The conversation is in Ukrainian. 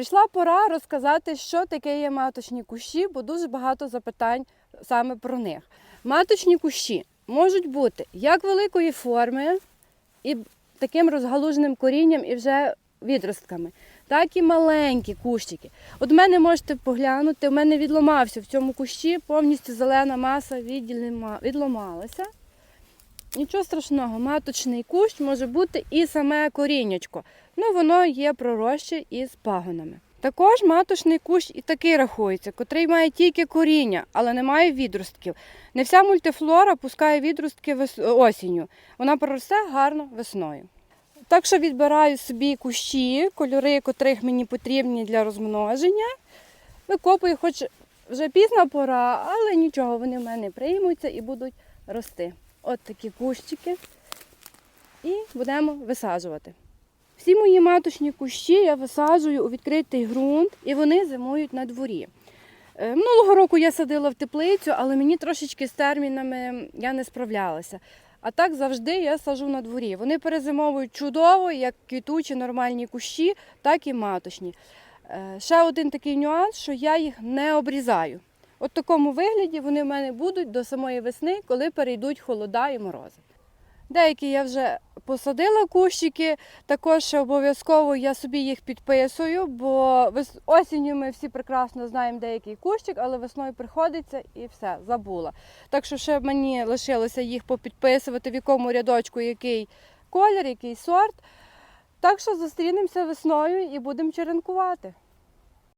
Прийшла пора розказати, що таке є маточні кущі, бо дуже багато запитань саме про них. Маточні кущі можуть бути як великої форми і таким розгалуженим корінням і вже відростками, так і маленькі кущики. От мене можете поглянути, в мене відломався в цьому кущі, повністю зелена маса відломалася. Нічого страшного, маточний кущ може бути і саме коріннячко. Ну, воно є проросше із пагонами. Також маточний кущ і такий рахується, котрий має тільки коріння, але не має відростків. Не вся мультифлора пускає відростки осінню. Вона проросте гарно весною. Так що відбираю собі кущі, кольори, котрих мені потрібні для розмноження. Викопую, хоч вже пізна пора, але нічого, вони в мене приймуться і будуть рости. От такі кущики. І будемо висаджувати. Всі мої маточні кущі я висаджую у відкритий ґрунт і вони зимують на дворі. Е, Минулого року я садила в теплицю, але мені трошечки з термінами я не справлялася. А так завжди я сажу на дворі. Вони перезимовують чудово, як квітучі нормальні кущі, так і маточні. Е, Ще один такий нюанс, що я їх не обрізаю. От такому вигляді вони в мене будуть до самої весни, коли перейдуть холода і морози. Деякі я вже посадила кущики, також обов'язково я собі їх підписую, бо осінню ми всі прекрасно знаємо деякий кущик, але весною приходиться і все, забула. Так що ще мені лишилося їх попідписувати, в якому рядочку який колір, який сорт. Так що зустрінемося весною і будемо черенкувати.